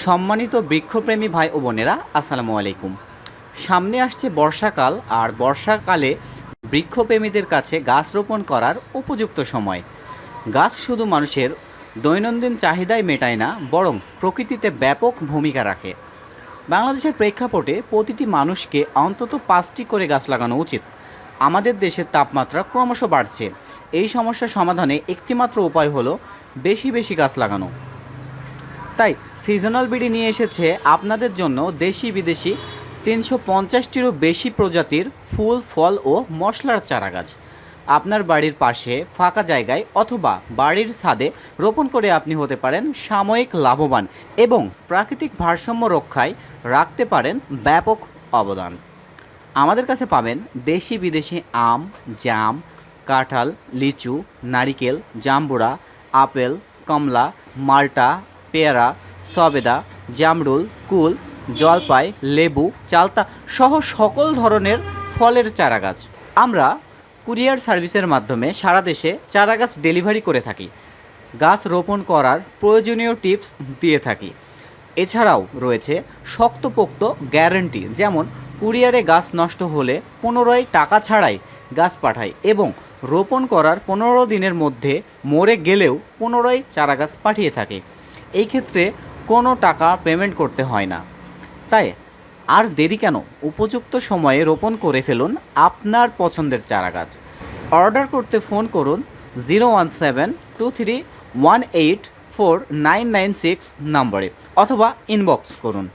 সম্মানিত বৃক্ষপ্রেমী ভাই ও বোনেরা, আসসালামু আলাইকুম। সামনে আসছে বর্ষাকাল, আর বর্ষাকালে বৃক্ষপ্রেমীদের কাছে গাছ রোপণ করার উপযুক্ত সময়। গাছ শুধু মানুষের দৈনন্দিন চাহিদাই মেটায় না, বরং প্রকৃতিতে ব্যাপক ভূমিকা রাখে। বাংলাদেশের প্রেক্ষাপটে প্রতিটি মানুষকে অন্তত পাঁচটি করে গাছ লাগানো উচিত। আমাদের দেশের তাপমাত্রা ক্রমশ বাড়ছে। এই সমস্যার সমাধানে একটিমাত্র উপায় হলো বেশি বেশি গাছ লাগানো। তাই সিজনাল বিডি নিয়ে এসেছে আপনাদের জন্য দেশি বিদেশি তিনশো পঞ্চাশটিরও বেশি প্রজাতির ফুল, ফল ও মশলার চারাগাছ। আপনার বাড়ির পাশে, ফাঁকা জায়গায় অথবা বাড়ির ছাদে রোপণ করে আপনি হতে পারেন সাময়িক লাভবান এবং প্রাকৃতিক ভারসাম্য রক্ষায় রাখতে পারেন ব্যাপক অবদান। আমাদের কাছে পাবেন দেশি বিদেশি আম, জাম, কাঁঠাল, লিচু, নারিকেল, জাম্বুরা, আপেল, কমলা, মাল্টা পেয়ারা, সবেদা, জামরুল, কুল, জলপাই, লেবু, চালতা সহ সকল ধরনের ফলের চারাগাছ। আমরা কুরিয়ার সার্ভিসের মাধ্যমে সারা দেশে চারাগাছ ডেলিভারি করে থাকি। গাছ রোপণ করার প্রয়োজনীয় টিপস দিয়ে থাকি। এছাড়াও রয়েছে শক্তপোক্ত গ্যারেন্টি, যেমন কুরিয়ারে গাছ নষ্ট হলে পুনরায় টাকা ছাড়াই গাছ পাঠায় এবং রোপণ করার পনেরো দিনের মধ্যে মরে গেলেও পুনরায় চারা গাছ পাঠিয়ে থাকে। এই ক্ষেত্রে কোনো টাকা পেমেন্ট করতে হয় না। তাই, আর দেরি কেন? উপযুক্ত সময়ে রোপণ করে ফেলুন আপনার পছন্দের চারা গাছ অর্ডার করতে ফোন করুন zero one seven two three one eight four nine nine six নম্বরে অথবা ইনবক্স করুন।